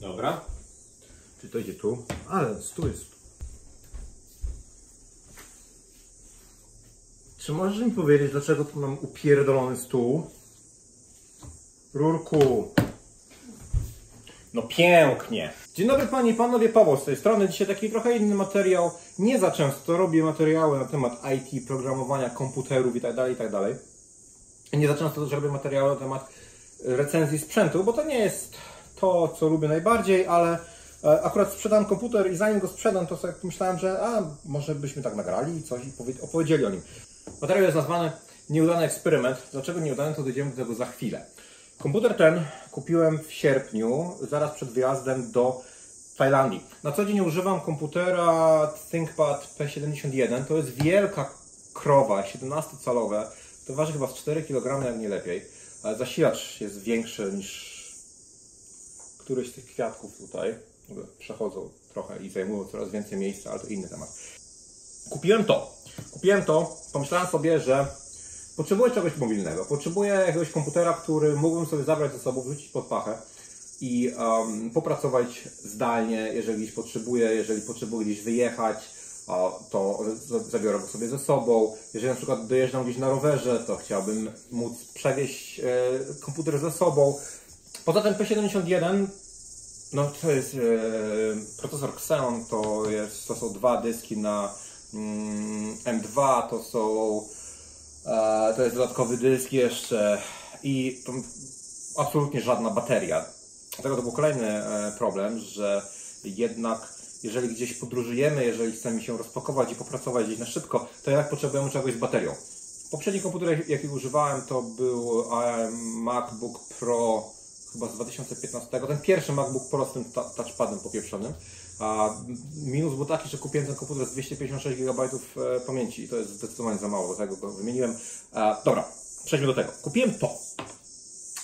Dobra. Czy to idzie tu? Ale stół jest. Czy możesz mi powiedzieć, dlaczego tu mam upierdolony stół? Rurku. No pięknie. Dzień dobry Panie i Panowie, Paweł z tej strony. Dzisiaj taki trochę inny materiał. Nie za często robię materiały na temat IT, programowania komputerów itd., itd. Nie za często też robię materiały na temat recenzji sprzętu, bo to nie jest to, co lubię najbardziej, ale e, akurat sprzedam komputer i zanim go sprzedam, to sobie myślałem, że a, może byśmy tak nagrali i coś i powie- opowiedzieli o nim. Materiał jest nazwany Nieudany eksperyment. Dlaczego nieudany, to dojdziemy do tego za chwilę. Komputer ten kupiłem w sierpniu, zaraz przed wyjazdem do Tajlandii. Na co dzień używam komputera ThinkPad P71. To jest wielka krowa, 17-calowe. To waży chyba z 4 kg, jak nie lepiej. Zasilacz jest większy niż któryś z tych kwiatków tutaj. Przechodzą trochę i zajmują coraz więcej miejsca, ale to inny temat. Kupiłem to. Kupiłem to, pomyślałem sobie, że potrzebuję czegoś mobilnego. Potrzebuję jakiegoś komputera, który mógłbym sobie zabrać ze sobą, wrzucić pod pachę i um, popracować zdalnie, jeżeli gdzieś potrzebuję, jeżeli potrzebuję gdzieś wyjechać, to zabiorę go sobie ze sobą. Jeżeli na przykład dojeżdżam gdzieś na rowerze, to chciałbym móc przewieźć e, komputer ze sobą. Poza tym P71 no to jest e, procesor Xeon, to, jest, to są dwa dyski na mm, M2, to są e, to jest dodatkowy dysk jeszcze i to absolutnie żadna bateria. Dlatego to był kolejny e, problem, że jednak jeżeli gdzieś podróżujemy, jeżeli chcemy się rozpakować i popracować gdzieś na szybko, to jak potrzebujemy czegoś z baterią. Poprzedni komputer, jaki używałem, to był MacBook Pro chyba z 2015. Ten pierwszy MacBook Pro z tym touchpadem popieprzonym. A minus był taki, że kupiłem ten komputer z 256 GB e, pamięci i to jest zdecydowanie za mało, dlatego go wymieniłem. E, dobra, przejdźmy do tego. Kupiłem to.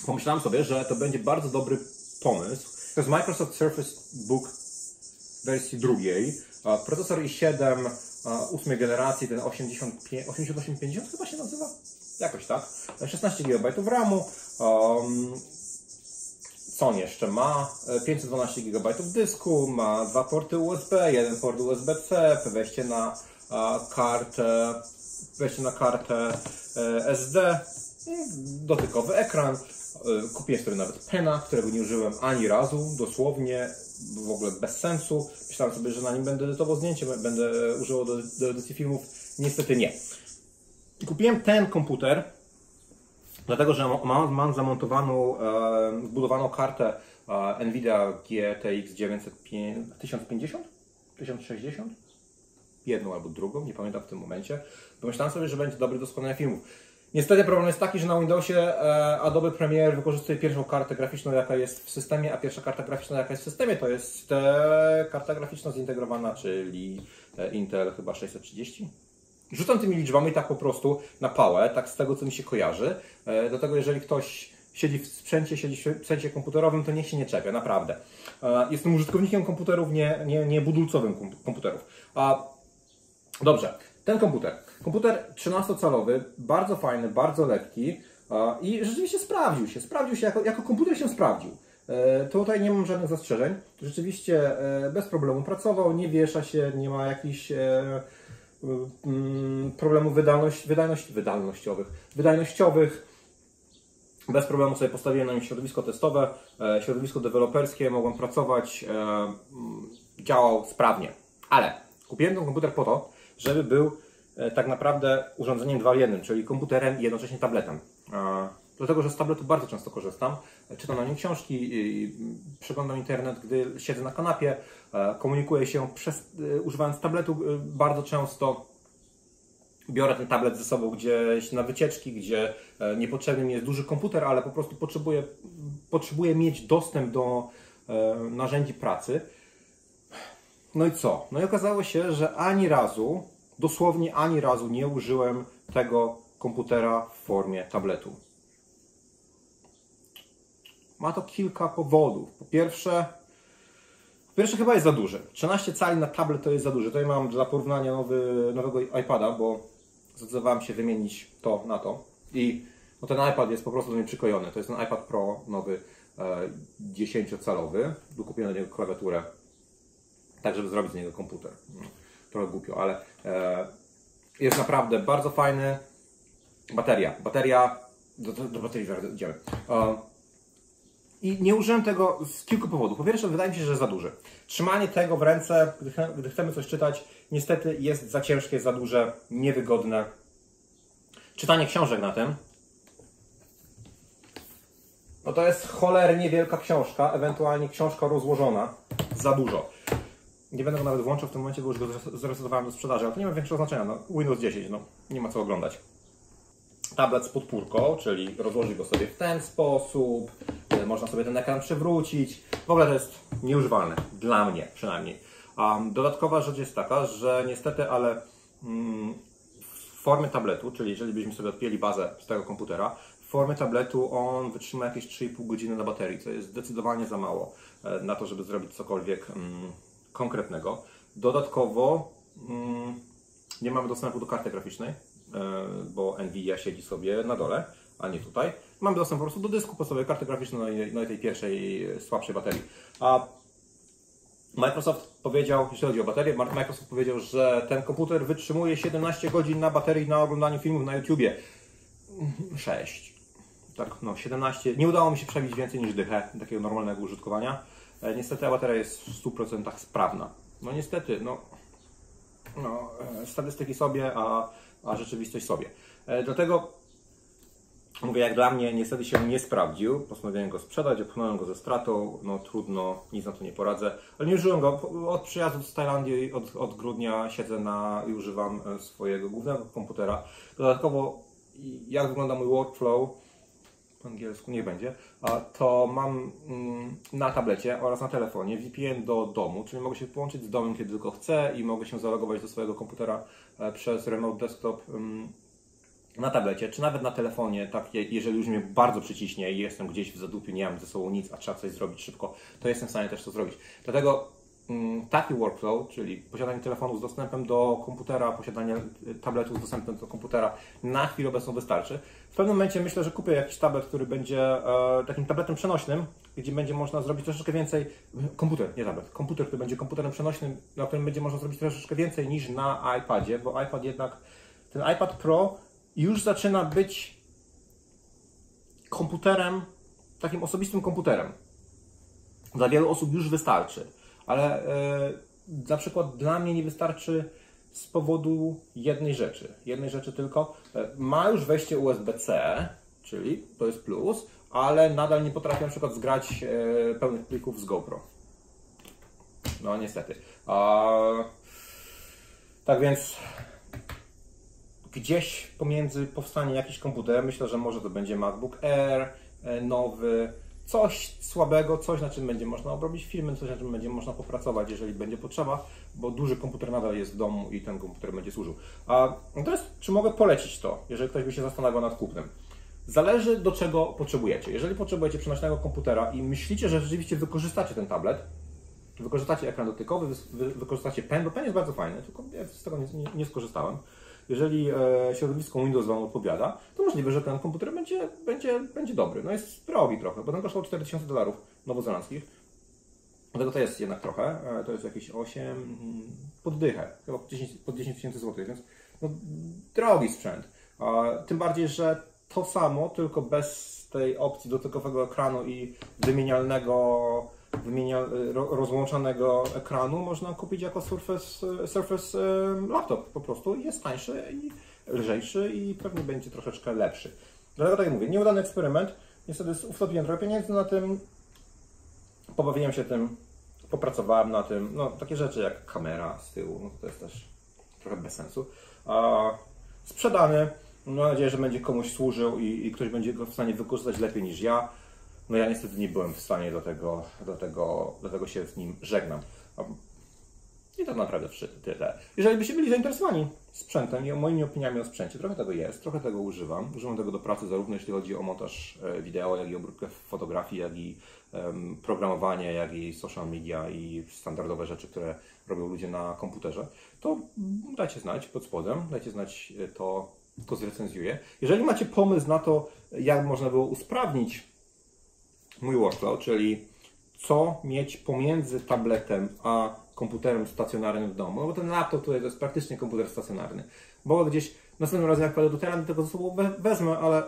Pomyślałem sobie, że to będzie bardzo dobry pomysł. To jest Microsoft Surface Book wersji drugiej. E, Procesor i7 e, ósmej generacji, ten 85 8850 chyba się nazywa? Jakoś tak. E, 16 GB RAMu. Um, co on jeszcze ma? E, 512 GB dysku, ma dwa porty USB, jeden port USB-C, wejście na kartę, wejście na kartę e, SD, dotykowy ekran. E, Kupiłem sobie nawet pena, którego nie użyłem ani razu, dosłownie, w ogóle bez sensu. Myślałem sobie, że na nim będę edytował zdjęcie, będę używał do, do edycji filmów. Niestety nie. Kupiłem ten komputer, Dlatego, że mam, mam zamontowaną, e, kartę e, Nvidia GTX 950, 1050? 1060? Jedną albo drugą, nie pamiętam w tym momencie. Pomyślałem sobie, że będzie dobry do składania filmów. Niestety problem jest taki, że na Windowsie e, Adobe Premiere wykorzystuje pierwszą kartę graficzną, jaka jest w systemie, a pierwsza karta graficzna, jaka jest w systemie, to jest e, karta graficzna zintegrowana, czyli e, Intel chyba 630. Rzucam tymi liczbami tak po prostu na pałę, tak z tego co mi się kojarzy. E, Dlatego jeżeli ktoś siedzi w sprzęcie, siedzi w sprzęcie komputerowym, to niech się nie czepia, naprawdę. E, Jestem użytkownikiem komputerów, nie, nie, nie budulcowym kom- komputerów. Dobrze, ten komputer. Komputer 13-calowy, bardzo fajny, bardzo lekki i rzeczywiście sprawdził się. Sprawdził się, jako, jako komputer się sprawdził. E, tutaj nie mam żadnych zastrzeżeń. Rzeczywiście bez problemu pracował, nie wiesza się, nie ma jakichś problemów wydajność, wydajność, wydajnościowych. Bez problemu sobie postawiłem na nim środowisko testowe, e, środowisko deweloperskie, mogłem pracować, e, mm, działał sprawnie. Ale kupiłem ten komputer po to, żeby był e, tak naprawdę urządzeniem 2 w 1, czyli komputerem i jednocześnie tabletem. Dlatego, że z tabletu bardzo często korzystam. Czytam na nim książki, przeglądam internet, gdy siedzę na kanapie, e, komunikuję się przez, e, używając tabletu e, bardzo często biorę ten tablet ze sobą gdzieś na wycieczki, gdzie niepotrzebny mi jest duży komputer, ale po prostu potrzebuję, potrzebuję mieć dostęp do narzędzi pracy. No i co? No i okazało się, że ani razu, dosłownie ani razu nie użyłem tego komputera w formie tabletu. Ma to kilka powodów. Po pierwsze, po pierwsze chyba jest za duży. 13 cali na tablet to jest za duży. Tutaj mam dla porównania nowy, nowego iPada, bo zdecydowałem się wymienić to na to. I no ten iPad jest po prostu do mnie przykojony. To jest ten iPad Pro nowy. 10-calowy. Kupiłem do niego klawiaturę, tak żeby zrobić z niego komputer. No, trochę głupio, ale e, jest naprawdę bardzo fajny. Bateria. Bateria. Do, do, do baterii idziemy. E, I nie użyłem tego z kilku powodów. Po pierwsze, wydaje mi się, że za duży. Trzymanie tego w ręce, gdy, ch- gdy chcemy coś czytać, niestety jest za ciężkie, za duże, niewygodne. Czytanie książek na tym. No to jest cholernie wielka książka, ewentualnie książka rozłożona. Za dużo. Nie będę go nawet włączał w tym momencie, bo już go zres- zresetowałem do sprzedaży, ale to nie ma większego znaczenia. No, Windows 10, no, nie ma co oglądać. Tablet z podpórką, czyli rozłożyć go sobie w ten sposób, e, można sobie ten ekran przewrócić. W ogóle to jest nieużywalne, dla mnie przynajmniej. Dodatkowa rzecz jest taka, że niestety, ale mm, w formie tabletu, czyli jeżeli byśmy sobie odpięli bazę z tego komputera, w formie tabletu on wytrzyma jakieś 3,5 godziny na baterii, co jest zdecydowanie za mało e, na to, żeby zrobić cokolwiek mm, konkretnego. Dodatkowo mm, nie mamy dostępu do karty graficznej, bo Nvidia siedzi sobie na dole, a nie tutaj. Mamy dostęp po prostu do dysku podstawowej karty graficznej, no i, no i tej pierwszej, e, słabszej baterii. A Microsoft powiedział, jeśli chodzi o baterię, Microsoft powiedział, że ten komputer wytrzymuje 17 godzin na baterii na oglądaniu filmów na YouTubie. 6. Tak, no 17. Nie udało mi się przebić więcej niż dychę takiego normalnego użytkowania. E, Niestety bateria jest w 100% sprawna. No niestety, no, no e, statystyki sobie, a, a rzeczywistość sobie. E, Dlatego Mówię, jak dla mnie niestety się nie sprawdził. Postanowiłem go sprzedać, opchnąłem go ze stratą. No trudno, nic na to nie poradzę. Ale nie użyłem go. Od przyjazdu z Tajlandii, od, od grudnia siedzę na i używam e, swojego głównego komputera. Dodatkowo, jak wygląda mój workflow, angielsku nie będzie, to mam mm, na tablecie oraz na telefonie VPN do domu, czyli mogę się połączyć z domem, kiedy tylko chcę i mogę się zalogować do swojego komputera e, przez remote desktop mm, na tablecie, czy nawet na telefonie, tak, je- jeżeli już mnie bardzo przyciśnie i jestem gdzieś w zadupiu, nie mam ze sobą nic, a trzeba coś zrobić szybko, to jestem w stanie też to zrobić. Dlatego taki workflow, czyli posiadanie telefonu z dostępem do komputera, posiadanie tabletu z dostępem do komputera na chwilę obecną wystarczy. W pewnym momencie myślę, że kupię jakiś tablet, który będzie e, takim tabletem przenośnym, gdzie będzie można zrobić troszeczkę więcej, komputer, nie tablet, komputer, który będzie komputerem przenośnym, na którym będzie można zrobić troszeczkę więcej niż na iPadzie, bo iPad jednak, ten iPad Pro już zaczyna być komputerem, takim osobistym komputerem. Dla wielu osób już wystarczy, ale e, na przykład dla mnie nie wystarczy z powodu jednej rzeczy. Jednej rzeczy tylko. E, ma już wejście USB-C, czyli to jest plus, ale nadal nie potrafię na przykład zgrać e, pełnych plików z GoPro. No niestety. A, tak więc gdzieś pomiędzy powstanie jakiś komputer, myślę, że może to będzie MacBook Air, nowy, coś słabego, coś na czym będzie można obrobić filmy, coś na czym będzie można popracować, jeżeli będzie potrzeba, bo duży komputer nadal jest w domu i ten komputer będzie służył. A teraz, czy mogę polecić to, jeżeli ktoś by się zastanawiał nad kupnem? Zależy do czego potrzebujecie. Jeżeli potrzebujecie przenośnego komputera i myślicie, że rzeczywiście wykorzystacie ten tablet, wykorzystacie ekran dotykowy, wy, wy, wykorzystacie pen, bo pen jest bardzo fajny, tylko ja z tego nie, nie, nie skorzystałem. Jeżeli e, środowisko Windows Wam odpowiada, to możliwe, że ten komputer będzie, będzie, będzie dobry. No jest drogi trochę, bo ten kosztował 4000 dolarów nowozelandzkich. Dlatego to jest jednak trochę, e, to jest jakieś 8, mm, poddychę, chyba po 10 po 10 tysięcy złotych, więc no, drogi sprzęt. Tym bardziej, że to samo, tylko bez tej opcji dotykowego ekranu i wymienialnego, wymienia, ro, rozłączonego ekranu można kupić jako Surface, Surface e, laptop po prostu. Jest tańszy i lżejszy i pewnie będzie troszeczkę lepszy. Dlatego tak jak mówię, nieudany eksperyment. Niestety wtopiłem trochę pieniędzy na tym, pobawiłem się tym, popracowałem na tym. No, takie rzeczy jak kamera z tyłu, no, to jest też trochę bez sensu. A, sprzedany. Mam nadzieję, że będzie komuś służył i, i ktoś będzie go w stanie wykorzystać lepiej niż ja. No ja niestety nie byłem w stanie do tego, do tego, do tego się z nim żegnam. I to naprawdę wszy- tyle. Jeżeli byście byli zainteresowani sprzętem i moimi opiniami o sprzęcie, trochę tego jest, trochę tego używam. Używam tego do pracy zarówno jeśli chodzi o montaż e, wideo, jak i obróbkę fotografii, jak i em, programowanie, jak i social media i standardowe rzeczy, które robią ludzie na komputerze, to dajcie znać pod spodem, dajcie znać e, to, to zrecenzuję. Jeżeli macie pomysł na to, jak można było usprawnić mój workflow, czyli co mieć pomiędzy tabletem a komputerem stacjonarnym w domu. No bo ten laptop tutaj to jest praktycznie komputer stacjonarny. Bo gdzieś następnym razem jak pojadę do to tego ze sobą we- wezmę, ale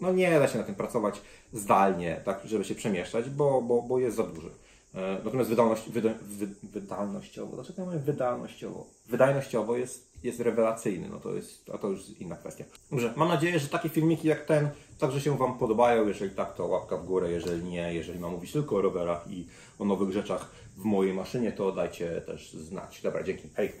no nie da się na tym pracować zdalnie, tak, żeby się przemieszczać, bo, bo, bo jest za duży. E, Natomiast wydolność, wyda, wy, wydalnościowo, dlaczego ja mówię wydalnościowo? Wydajnościowo jest, jest rewelacyjny, no to jest, a to już inna kwestia. Dobrze, mam nadzieję, że takie filmiki jak ten także się Wam podobają. Jeżeli tak, to łapka w górę, jeżeli nie, jeżeli mam mówić tylko o rowerach i o nowych rzeczach w mojej maszynie, to dajcie też znać. Dobra, dzięki. Hej!